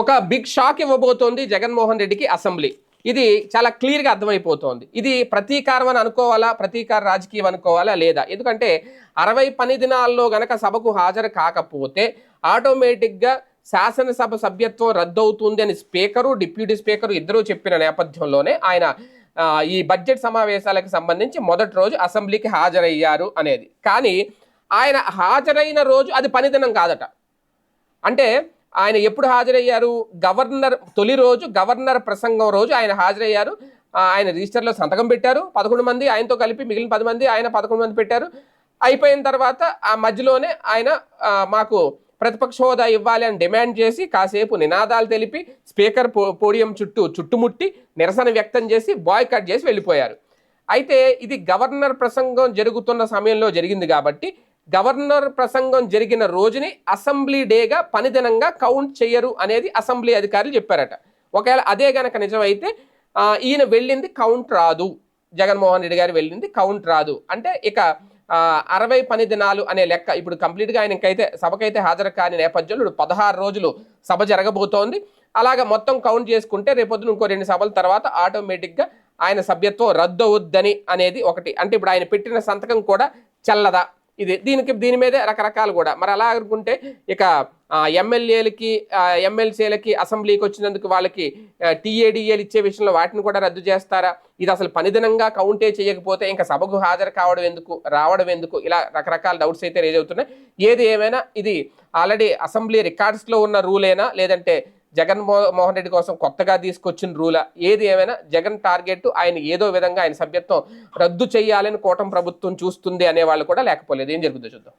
ఒక big shock ఇవ్వబోతోంది జగన్మోహన్ రెడ్డికి అసెంబ్లీ. ఇది చాలా క్లియర్గా అర్థమైపోతోంది. ఇది ప్రతీకారం అని అనుకోవాలా? ప్రతీకార రాజకీయం అనుకోవాలా? లేదా? ఎందుకంటే అరవై పని దినాల్లో గనక సభకు హాజరు కాకపోతే ఆటోమేటిక్గా శాసనసభ సభ్యత్వం రద్దవుతుంది అని స్పీకరు డిప్యూటీ స్పీకరు ఇద్దరూ చెప్పిన నేపథ్యంలోనే ఆయన ఈ బడ్జెట్ సమావేశాలకు సంబంధించి మొదటి రోజు అసెంబ్లీకి హాజరయ్యారు అనేది. కానీ ఆయన హాజరైన రోజు అది పనిదినం కాదట. అంటే ఆయన ఎప్పుడు హాజరయ్యారు? గవర్నర్ తొలి రోజు గవర్నర్ ప్రసంగం రోజు ఆయన హాజరయ్యారు. ఆయన రిజిస్టర్లో సంతకం పెట్టారు. పదకొండు మంది ఆయనతో కలిపి మిగిలిన పది మంది ఆయన పదకొండు మంది పెట్టారు. అయిపోయిన తర్వాత ఆ మధ్యలోనే ఆయన మాకు ప్రతిపక్ష హోదా ఇవ్వాలి అని డిమాండ్ చేసి కాసేపు నినాదాలు తెలిపి స్పీకర్ పో పోడియం చుట్టూ చుట్టుముట్టి నిరసన వ్యక్తం చేసి బాయ్ కట్ చేసి వెళ్ళిపోయారు. అయితే ఇది గవర్నర్ ప్రసంగం జరుగుతున్న సమయంలో జరిగింది కాబట్టి గవర్నర్ ప్రసంగం జరిగిన రోజుని అసెంబ్లీ డేగా పనిదినంగా కౌంట్ చేయరు అనేది అసెంబ్లీ అధికారులు చెప్పారట. ఒకవేళ అదే గనక నిజమైతే ఈయన వెళ్ళింది కౌంట్ రాదు. జగన్మోహన్ రెడ్డి గారు వెళ్ళింది కౌంట్ రాదు. అంటే ఇక అరవై పని దినాలు అనే లెక్క ఇప్పుడు కంప్లీట్గా ఆయన ఇంకైతే సభకైతే హాజరు కాని నేపథ్యంలో ఇప్పుడు పదహారు రోజులు సభ జరగబోతోంది. అలాగా మొత్తం కౌంట్ చేసుకుంటే రేపొద్దున ఇంకో రెండు సభల తర్వాత ఆటోమేటిక్గా ఆయన సభ్యత్వం రద్దు అవుద్దని అనేది ఒకటి. అంటే ఇప్పుడు ఆయన పెట్టిన సంతకం కూడా చల్లదా? ఇది దీనికి దీని మీదే రకరకాలు కూడా. మరి అలా అనుకుంటే ఇక ఎమ్మెల్యేలకి ఎమ్మెల్సీలకి అసెంబ్లీకి వచ్చినందుకు వాళ్ళకి టీఏడిఏలు ఇచ్చే విషయంలో వాటిని కూడా రద్దు చేస్తారా? ఇది అసలు పనిదినంగా కౌంటే చేయకపోతే ఇంకా సభకు హాజరు కావడం ఎందుకు రావడం ఎందుకు? ఇలా రకరకాల డౌట్స్ అయితే రేజ్ అవుతున్నాయి. ఏది ఏమైనా ఇది ఆల్రెడీ అసెంబ్లీ రికార్డ్స్లో ఉన్న రూలేనా? లేదంటే జగన్ మోహన్ రెడ్డి కోసం కొత్తగా తీసుకొచ్చిన రూలా ఏది ఏమైనా జగన్ టార్గెట్ ఆయన ఏదో విధంగా ఆయన సభ్యత్వం రద్దు చేయాలని కూటమి ప్రభుత్వం చూస్తుంది అనే వాళ్ళు కూడా లేకపోలేదు. ఏం జరుగుతుందో చూద్దాం.